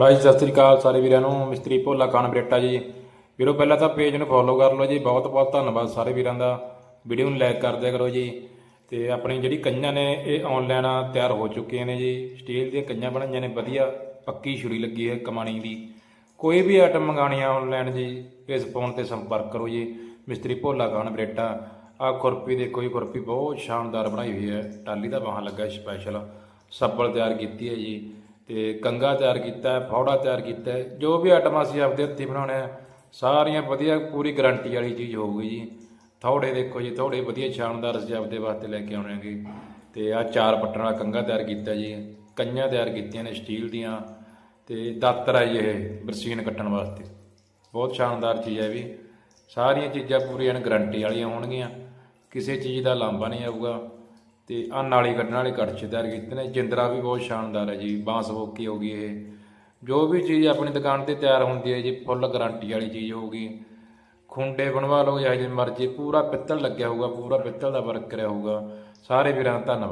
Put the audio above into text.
ਬਾਈ ਜੀ, ਸਤਿ ਸ੍ਰੀ ਅਕਾਲ ਸਾਰੇ ਵੀਰਾਂ ਨੂੰ ਮਿਸਤਰੀ ਭੋਲਾ ਖਾਨ ਬਰੇਟਾ ਜੀ। ਵੀਰੋ ਪਹਿਲਾਂ ਤਾਂ ਪੇਜ ਨੂੰ ਫੋਲੋ ਕਰ ਲਓ ਜੀ। ਬਹੁਤ ਬਹੁਤ ਧੰਨਵਾਦ ਸਾਰੇ ਵੀਰਾਂ ਦਾ। ਵੀਡੀਓ ਨੂੰ ਲਾਈਕ ਕਰ ਦਿਆ ਕਰੋ ਜੀ। ਤੇ ਆਪਣੀ ਜਿਹੜੀ ਕੰਨਾਂ ਨੇ ਇਹ ਆਨਲਾਈਨ ਤਿਆਰ ਹੋ ਚੁੱਕੀਆਂ ਨੇ ਜੀ। ਸਟੀਲ ਦੀਆਂ ਕੰਨਾਂ ਬਣਾਈਆਂ ਨੇ ਵਧੀਆ। ਪੱਕੀ ਛੁਰੀ ਲੱਗੀ ਹੈ ਕਮਾਣੀ ਦੀ। ਕੋਈ ਵੀ ਆਈਟਮ ਮੰਗਾਣੀ ਆ ਆਨਲਾਈਨ ਜੀ ਇਸ ਫੋਨ ਤੇ ਸੰਪਰਕ ਕਰੋ ਜੀ। ਮਿਸਤਰੀ ਭੋਲਾ ਖਾਨ ਬਰੇਟਾ। ਆ ਖੁਰਪੀ ਦੇਖੋ ਜੀ ਖੁਰਪੀ ਬਹੁਤ ਸ਼ਾਨਦਾਰ ਬਣਾਈ ਹੋਈ ਹੈ। ਟਾਲੀ ਦਾ ਬਾਹਾਂ ਲੱਗਾ ਸਪੈਸ਼ਲ ਸੱਬਲ ਤਿਆਰ ਕੀਤੀ ਹੈ ਜੀ। ਤੇ ਕੰਗਾ ਤਿਆਰ ਕੀਤਾ ਹੈ ਫੌੜਾ ਤਿਆਰ ਕੀਤਾ ਹੈ ਜੋ ਵੀ ਆਈਟਮ ਅਸੀਂ ਆਪਦੇ ਹੱਥੀਂ ਬਣਾਉਣੇ ਆ, ਸਾਰੀਆਂ ਵਧੀਆ, ਪੂਰੀ ਗਾਰੰਟੀ ਵਾਲੀ ਚੀਜ਼ ਹੋਊਗੀ ਜੀ। ਥੋੜੇ ਦੇਖੋ ਜੀ, ਥੋੜੇ ਵਧੀਆ ਸ਼ਾਨਦਾਰ ਅਸੀਂ ਆਪਦੇ ਵਾਸਤੇ ਲੈ ਕੇ ਆਉਣੇ ਹੈਗੇ। ਤੇ ਆ ਚਾਰ ਪੱਟਣ ਵਾਲਾ ਕੰਗਾ ਤਿਆਰ ਕੀਤਾ ਜੀ ਕੰਨਾਂ ਤਿਆਰ ਕੀਤੀਆਂ ਨੇ ਸਟੀਲ ਦੀਆਂ, ਤੇ ਦਾਤਰ ਆ ਜੀ ਇਹ ਬਰਸੀਨ ਕੱਟਣ ਵਾਸਤੇ। ਬਹੁਤ ਸ਼ਾਨਦਾਰ ਚੀਜ਼ ਹੈ ਵੀ। ਸਾਰੀਆਂ ਚੀਜ਼ਾਂ ਪੂਰੀਆਂ ਗਾਰੰਟੀ ਵਾਲੀਆਂ ਹੋਣਗੀਆਂ। ਕਿਸੇ ਚੀਜ਼ ਦਾ ਲਾਂਭਾ ਨਹੀਂ ਆਊਗਾ। ਤੇ ਆ ਨਾਲੀ ਕੱਢਣ ਵਾਲੇ ਕੜਛੇ ਤਿਆਰ ਕੀਤੇ ਨੇ। ਜਿੰਦਰਾ ਵੀ ਬਹੁਤ ਸ਼ਾਨਦਾਰ ਹੈ ਜੀ, ਬਾਂਸ ਬੋਕੀ ਹੋ ਗਈ ਇਹ। ਜੋ ਵੀ ਚੀਜ਼ ਆਪਣੀ ਦੁਕਾਨ ਤੇ ਤਿਆਰ ਹੁੰਦੀ ਹੈ ਜੀ, ਫੁੱਲ ਗਾਰੰਟੀ ਵਾਲੀ ਚੀਜ਼ ਹੋਊਗੀ। ਖੁੰਡੇ ਬਣਵਾ ਲਓ ਜਾਂ ਜੇ ਮਰਜ਼ੀ, ਪੂਰਾ ਪਿੱਤਲ ਲੱਗਿਆ ਹੋਊਗਾ, ਪੂਰਾ ਪਿੱਤਲ ਦਾ ਵਰਕ ਕਰਿਆ ਹੋਊਗਾ। ਸਾਰੇ ਵੀਰਾਂ ਦਾ ਧੰਨਵਾਦ।